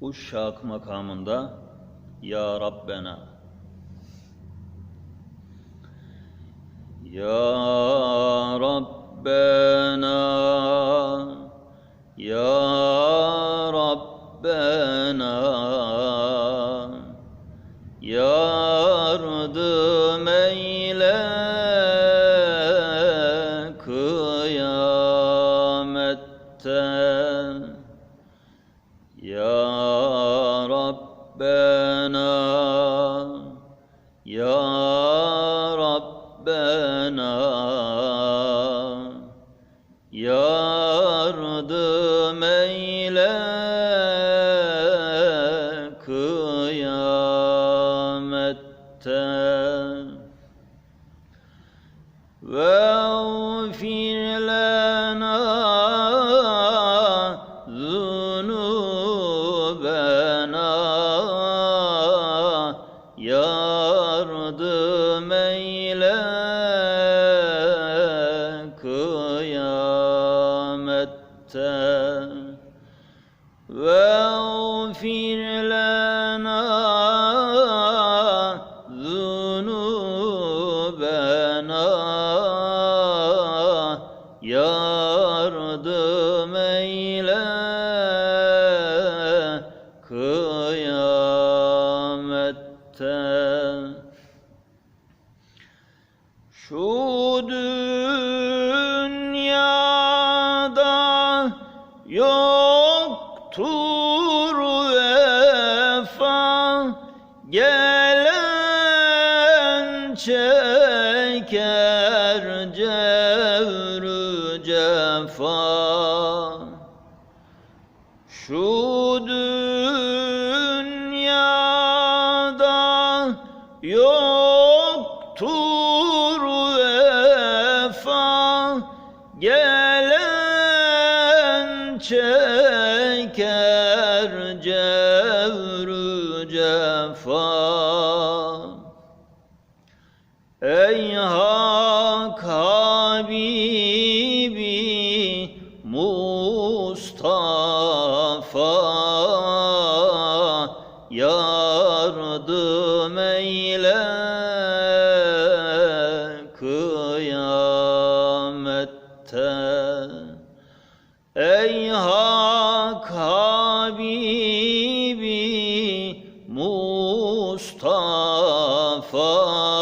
Uşşak makamında Ya Rabbena Ya Rabbena Ya Rabbena Yardım eyle kıyamette Ya Rabbena واغفر لنا ذنوبنا yardım eyle kıyamette şu dünyada gelen çeker cevrü cefa. Şu dünyada yoktur vefa. Gelen çeker cevrü Ey Hak Habibi Mustafa yardım eyle kıyamette. Ey Hak Habibi Mustafa